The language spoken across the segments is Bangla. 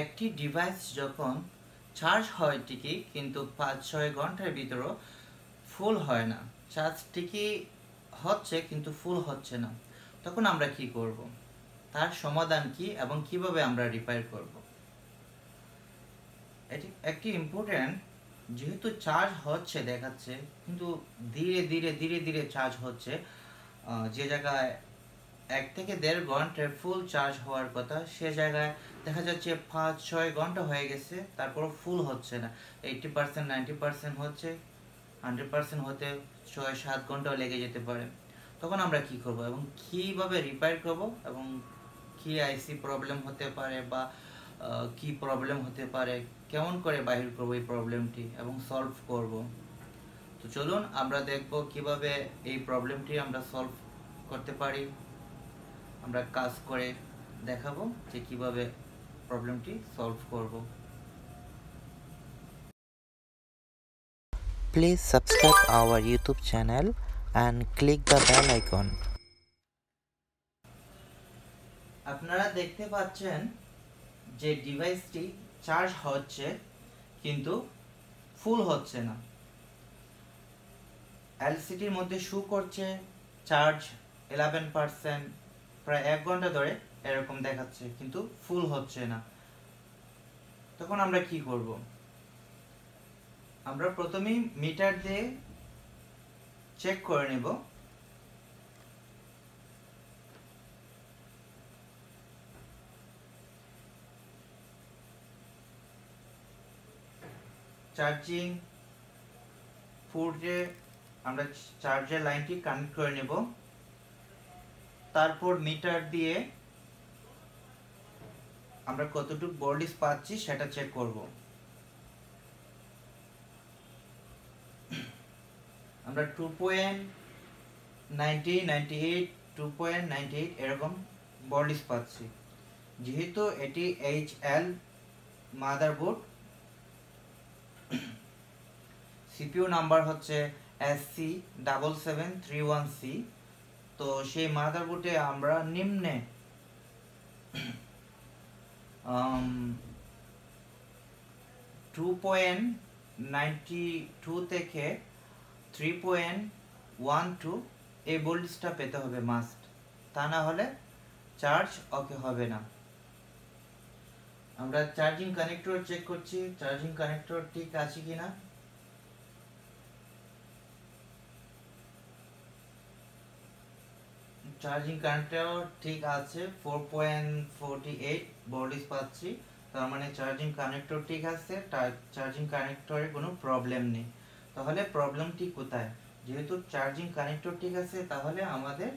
একটি ডিভাইস যখন চার্জ হয় ঠিকই, কিন্তু পাঁচ ছয় ঘণ্টার ভিতরও ফুল হয় না। চার্জ ঠিকই হচ্ছে, কিন্তু ফুল হচ্ছে না। তখন আমরা কি করব? তার সমাধান কি এবং কীভাবে আমরা রিপেয়ার করব? এটি একটি ইম্পর্ট্যান্ট যেহেতু চার্জ হচ্ছে দেখাচ্ছে, কিন্তু ধীরে ধীরে ধীরে ধীরে চার্জ হচ্ছে যে জায়গায় এক থেকে দেড় ঘন্টায় ফুল চার্জ হওয়ার কথা। সে জায়গায় দেখা যাচ্ছে পাঁচ, ছয় ঘণ্টা হয়ে গেছে, তারপরও ফুল হচ্ছে না। এইটি পার্সেন্ট নাইনটি পার্সেন্ট হচ্ছে হান্ড্রেড পার্সেন্ট হতে ছয়, সাত ঘন্টাও লেগে যেতে পারে। তখন আমরা কি করব এবং কীভাবে রিপেয়ার করব এবং কি আইসি প্রবলেম হতে পারে বা কি প্রবলেম হতে পারে, কেমন করে বাহির করব এই প্রবলেমটি এবং সলভ করব। তো চলুন আমরা দেখব কীভাবে এই প্রবলেমটি আমরা সলভ করতে পারি। আমরা কাজ করে দেখাবো যে কীভাবে প্রবলেমটি সলভ করব please subscribe our YouTube channel and click the bell icon. আপনারা দেখতে পাচ্ছেন যে ডিভাইসটি চার্জ হচ্ছে কিন্তু ফুল হচ্ছে না এলসিডির মধ্যে শু করছে চার্জ ইলেভেন পার্সেন্ট প্রায় এক ঘণ্টা ধরে এরকম দেখাচ্ছে, কিন্তু ফুল হচ্ছে না। তখন আমরা কি করব? আমরা প্রথমেই মিটার দিয়ে চেক করে নেব। চার্জিং পোর্টে আমরা চার্জের লাইনটি কানেক্ট করে নেব। তারপর মিটার দিয়ে আমরা কতটুকু ভোল্টেজ পাচ্ছি সেটা চেক করব। আমরা two point ninety ninety eight two point ninety eight এরকম ভোল্টেজ পাচ্ছি। যেহেতু এটি H L motherboard CPU number হচ্ছে S C double seven three one C তো সেই মাদারবোর্ডে আমরা নিম্নে টু পয়েন্ট নাইনটি টু থেকে থ্রি পয়েন্ট ওয়ান টু এই ভোল্টেজটা পেতে হবে মাস্ট তা না হলে চার্জ ওকে হবে না। আমরা চার্জিং কানেক্টর চেক করছি চার্জিং কানেক্টর ঠিক আছে কিনা? চার্জিং কানেক্টর ঠিক আছে four point forty eight voltage পাচ্ছি, তার মানে চার্জিং কানেক্টর ঠিক আছে চার্জিং কানেক্টরে কোনো প্রবলেম নেই। তাহলে প্রবলেমটি কোথায়? যেহেতু চার্জিং কানেক্টর ঠিক আছে, তাহলে আমাদের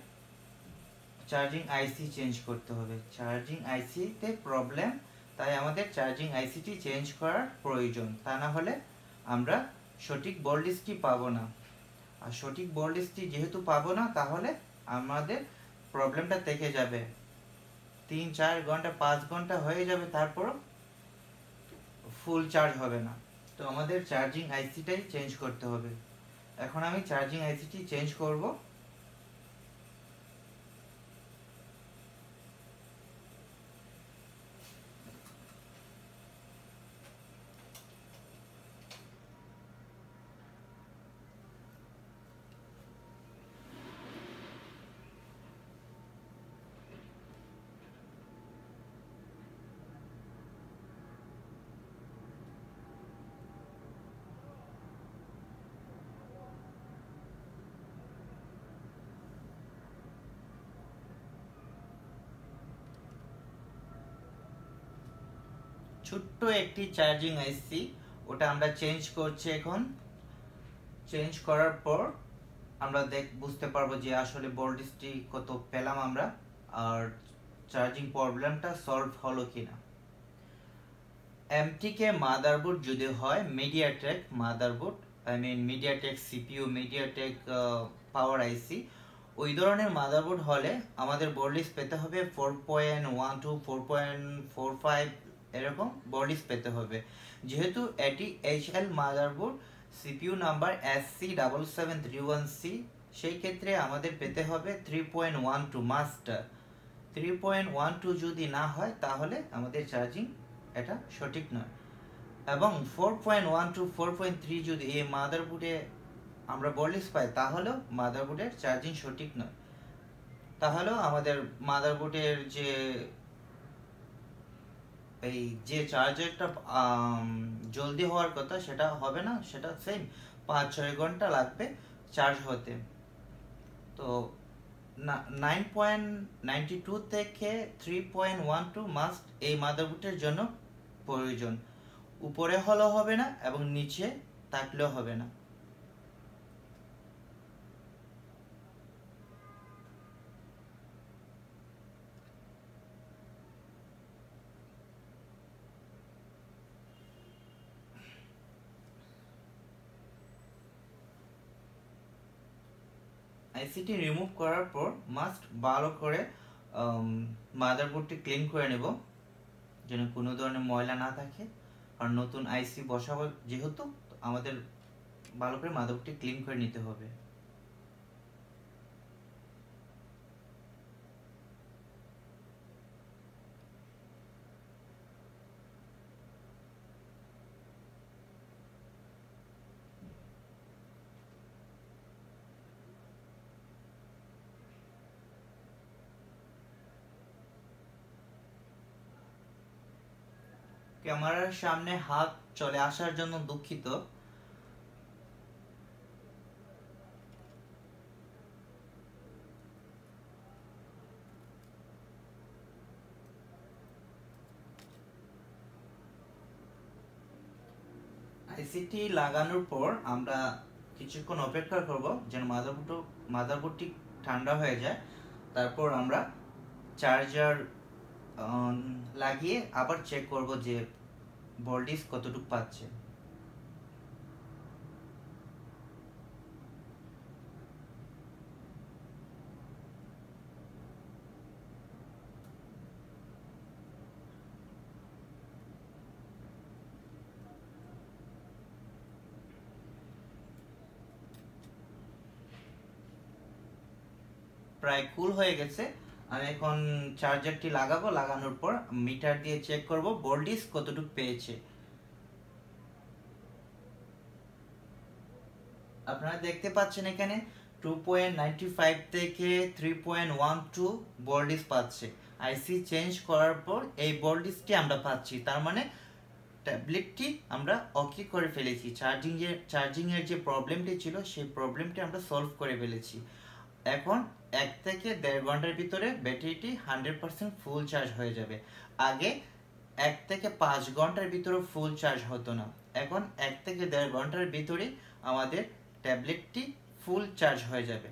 চার্জিং আইসি চেঞ্জ করতে হবে। চার্জিং আইসিতে প্রবলেম তাই আমাদের চার্জিং আইসিটি চেঞ্জ করার প্রয়োজন। তা না হলে আমরা সঠিক ভোল্টেজটি পাবো না। আর সঠিক ভোল্টেজটি যেহেতু পাবো না, তাহলে আমাদের প্রবলেমটা থেকে যাবে। তিন, চার ঘণ্টা, পাঁচ ঘণ্টা হয়ে যাবে, তারপরও ফুল চার্জ হবে না। তো আমাদের চার্জিং আইসিটাই চেঞ্জ করতে হবে। এখন আমি চার্জিং আইসিটি চেঞ্জ করব। ছোট্ট একটি চার্জিং আইসি ওটা আমরা চেঞ্জ করছি এখন। চেঞ্জ করার পর আমরা দেখ, বুঝতে পারব যে আসলে ভোল্টেজটি কত পেলাম আমরা, আর চার্জিং প্রবলেমটা সলভ হলো কিনা। এমটিকে মাদারবোর্ড যদি হয় MediaTek motherboard I mean MediaTek CPU MediaTek power IC ওই ধরনের মাদারবোর্ড হলে আমাদের ভোল্টেজ পেতে হবে four point one two four point four five এরকম ভোল্টেজ পেতে হবে। যেহেতু এটি H L motherboard CPU number S C double seven three one C সেই ক্ষেত্রে আমাদের পেতে হবে three point one two master three point one two যদি না হয়, তাহলে আমাদের চার্জিং এটা সঠিক নয়। এবং four point one two four point three যদি এই মাদারবোর্ডে আমরা বলিস পাই, তাহলেও মাদারবোর্ডের চার্জিং সঠিক নয়। তাহলেও আমাদের মাদারবোর্ডের যে এই যে চার্জারটা জলদি হওয়ার কথা, সেটা হবে না, সেটা সেম পাঁচ, ছয় ঘণ্টা লাগবে চার্জ হতে। তো নাইন পয়েন্ট নাইনটি টু থেকে three point one two must এই মাদারবোর্ডের জন্য প্রয়োজন। উপরে হলেও হবে না এবং নিচে থাকলেও হবে না। আইসিটি রিমুভ করার পর মাস্ট ভালো করে মাদারবোর্ডটি ক্লিন করে নেব, যেন কোনো ধরনের ময়লা না থাকে। আর নতুন আইসি বসাবো যেহেতু আমাদের ভালো করে মাদারবোর্ডটি ক্লিন করে নিতে হবে। ক্যামেরার সামনে হাত চলে আসার জন্য দুঃখিত। আইসিটি লাগানোর পর আমরা কিছুক্ষণ অপেক্ষা করব যেন মাদারবোর্ড মাদারবোর্ডটি ঠান্ডা হয়ে যায়। তারপর আমরা চার্জার লাগিয়ে আবার চেক করব যে ভোল্টেজ কতটুকু পাচ্ছে? প্রায় কুল হয়ে গেছে। আমি এখন চার্জারটি লাগাবো, লাগানোর পর মিটার দিয়ে চেক করব ভোল্টেজ কতটুকু পেয়েছে। আপনারা দেখতে পাচ্ছেন এখানে টু পয়েন্ট নাইনটি ফাইভ থেকে three point one two voltage পাচ্ছে। আইসি চেঞ্জ করার পর এই ভোল্টেজটি আমরা পাচ্ছি। তার মানে ট্যাবলেটটি আমরা ওকে করে ফেলেছি। চার্জিং এর চার্জিং এর যে প্রবলেমটি ছিল, সেই প্রবলেমটি আমরা সলভ করে ফেলেছি। এখন এক থেকে দেড় ঘণ্টার ভিতরে ব্যাটারিটি হান্ড্রেড পার্সেন্ট ফুল চার্জ হয়ে যাবে। আগে এক থেকে পাঁচ ঘণ্টার ভিতরে ফুল চার্জ হতো না। এখন এক থেকে দেড় ঘণ্টার ভিতরে আমাদের ট্যাবলেটটি ফুল চার্জ হয়ে যাবে।